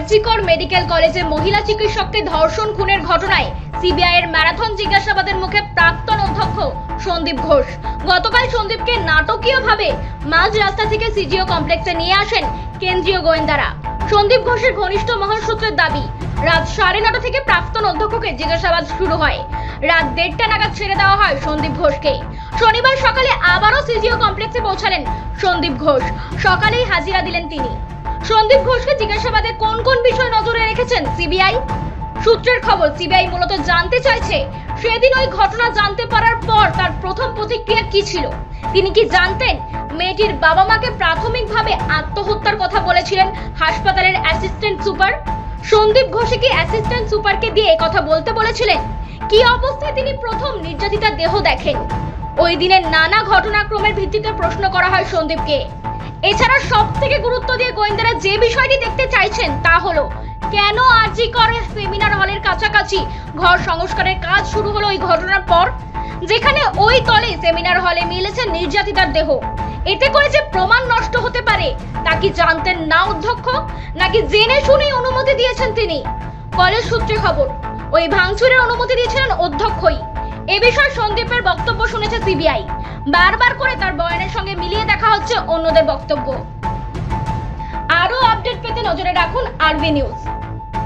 RG Kar medical কলেজে মহিলা চিকিৎসককে ধর্ষণ খুনের ঘটনায় সিবিআই এর ম্যারাথন জিজ্ঞাসাবাদের মুখে প্রাক্তন অধ্যক্ষ সন্দীপ ঘোষ। গতকাল সন্দীপকে নাটকীয়ভাবে মাঝ রাস্তা থেকে সিজিও কমপ্লেক্সে নিয়ে আসেন কেন্দ্রীয় গোয়েন্দারা। সন্দীপ ঘোষের ঘনিষ্ঠ মহল সূত্রের দাবি, রাত সাড়ে নটা থেকে প্রাক্তন অধ্যক্ষকে জিজ্ঞাসাবাদ শুরু হয়। রাত দেড়টা নাগাদ ছেড়ে দেওয়া হয় সন্দীপ ঘোষকে। শনিবার সকালে আবারও সিজিও কমপ্লেক্সে পৌঁছালেন সন্দীপ ঘোষ। সকালেই হাজিরা দিলেন তিনি। সন্দীপ ঘোষকে জিজ্ঞাসাবাদে কোন কোন বিষয় নজরে রেখেছেন সিবিআই? সূত্রের খবর, সিবিআই মূলত জানতে চাইছে সেদিন ওই ঘটনা জানতে পারার পর তার প্রথম প্রতিক্রিয়া কি ছিল? তিনি কি জানতেন মেয়েটির বাবা মাকে প্রাথমিকভাবে আত্মহত্যার কথা বলেছিলেন হাসপাতালের অ্যাসিস্ট্যান্ট সুপার? সন্দীপ ঘোষে কি অ্যাসিস্ট্যান্ট সুপারকে দিয়ে কথা বলতে বলেছিলেন? কি অবস্থায় তিনি প্রথম নির্যাতিতার দেহ দেখেন? ওই দিনের নানা ঘটনাক্রমের ভিত্তিতে প্রশ্ন করা হয় সন্দীপকে। এছাড়া সব থেকে গুরুত্ব দিয়ে গোয়েন্দারা যে বিষয়টি দেখতে চাইছেন তা হলো, কেন আরজি করে সেমিনার হলের কাছাকাছি ঘর সংস্কারের কাজ শুরু হলো ওই ঘটনার পর? যেখানে ওই তলে সেমিনার হলে মিলেছে নির্যাতিতার দেহ। এতে করে যে প্রমাণ নষ্ট হতে পারে, তা কি জানতেন না অধ্যক্ষ? নাকি জেনে শুনেই অনুমতি দিয়েছেন তিনি? কলেজ সূত্রে খবর, ওই ভাঙচুরের অনুমতি দিয়েছিলেন অধ্যক্ষই। এ বিষয়ে সন্দীপের বক্তব্য শুনেছে সিবিআই। বারবার করে তার বয়ানের সঙ্গে মিলিয়ে দেখা হচ্ছে অন্যদের বক্তব্য। আরও আপডেট পেতে নজরে রাখুন আরবি নিউজ।